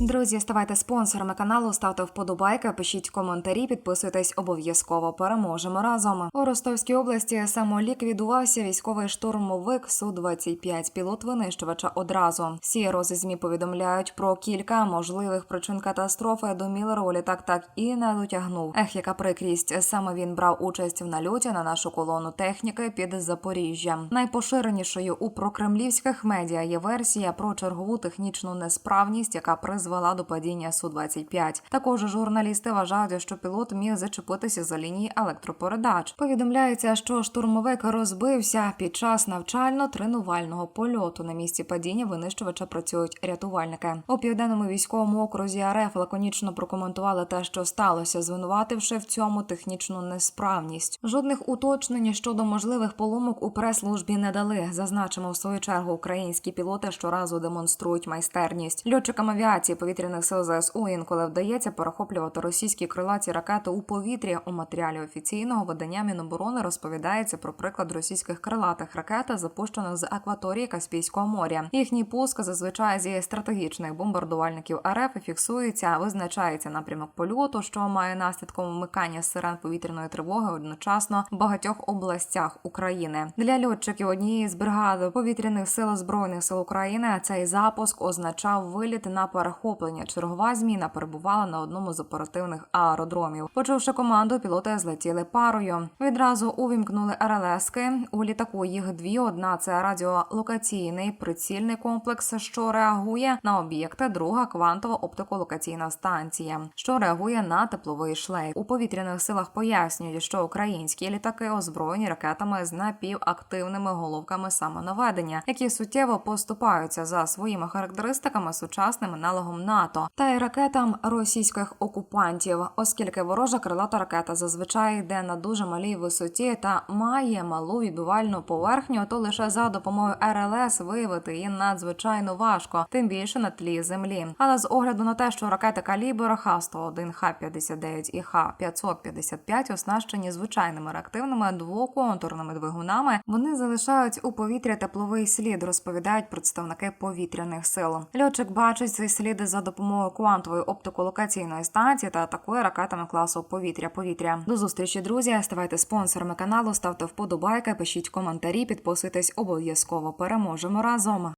Друзі, ставайте спонсорами каналу, ставте вподобайки, пишіть коментарі, підписуйтесь обов'язково. Переможемо разом. У Ростовській області самоліквідувався військовий штурмовик су 25 Пілот винищувача одразу. Всі рози змі повідомляють про кілька можливих причин катастрофи. До Міллеру літак так і не дотягнув. Ех, яка прикрість. Саме він брав участь в нальоті на нашу колону техніки під Запоріжжям. Найпоширенішою у прокремлівських медіа є версія про чергову технічну несправність, яка призвела до падіння су 25 Також журналісти вважають, що пілот міг зачепитися за лінії електропередач. Повідомляється, що штурмовик розбився під час навчально-тренувального польоту. На місці падіння винищувача працюють рятувальники. У південному військовому окрузі РФ лаконічно прокоментували те, що сталося, звинувативши в цьому технічну несправність. Жодних уточнень щодо можливих поломок у прес-службі не дали. Зазначимо в свою чергу, українські пілоти щоразу демонструють майстерність. Льотчикам авіації повітряних сил ЗСУ інколи вдається перехоплювати російські крилаті ракети у повітрі. У матеріалі офіційного видання Міноборони розповідається про приклад російських крилатих ракет, запущених з акваторії Каспійського моря. Їхній пуск зазвичай зі стратегічних бомбардувальників РФ фіксується, визначається напрямок польоту, що має наслідком вмикання сирен повітряної тривоги одночасно в багатьох областях України. Для льотчиків однієї з бригад повітряних сил збройних сил України цей запуск означав виліт на перехоплення. Чергова зміна перебувала на одному з оперативних аеродромів. Почувши команду, пілоти злетіли парою. Відразу увімкнули РЛСки. У літаку їх дві. Одна це радіолокаційний прицільний комплекс, що реагує на об'єкти. Друга квантова оптиколокаційна станція, що реагує на тепловий шлейф. У повітряних силах пояснюють, що українські літаки озброєні ракетами з напівактивними головками самонаведення, які суттєво поступаються за своїми характеристиками сучасним аналогом НАТО та й ракетам російських окупантів, оскільки ворожа крилата ракета зазвичай йде на дуже малій висоті та має малу відбивальну поверхню, то лише за допомогою РЛС виявити її надзвичайно важко, тим більше на тлі землі. Але з огляду на те, що ракети калібр Х-101, Х-59 і Х-555 оснащені звичайними реактивними двоконтурними двигунами, вони залишають у повітря тепловий слід, розповідають представники повітряних сил. Льотчик бачить цей слід за допомогою квантової оптиколокаційної станції та атакує ракетами класу повітря-повітря. До зустрічі, друзі. Ставайте спонсорами каналу, ставте вподобайки, пишіть коментарі, підписуйтесь обов'язково. Переможемо разом.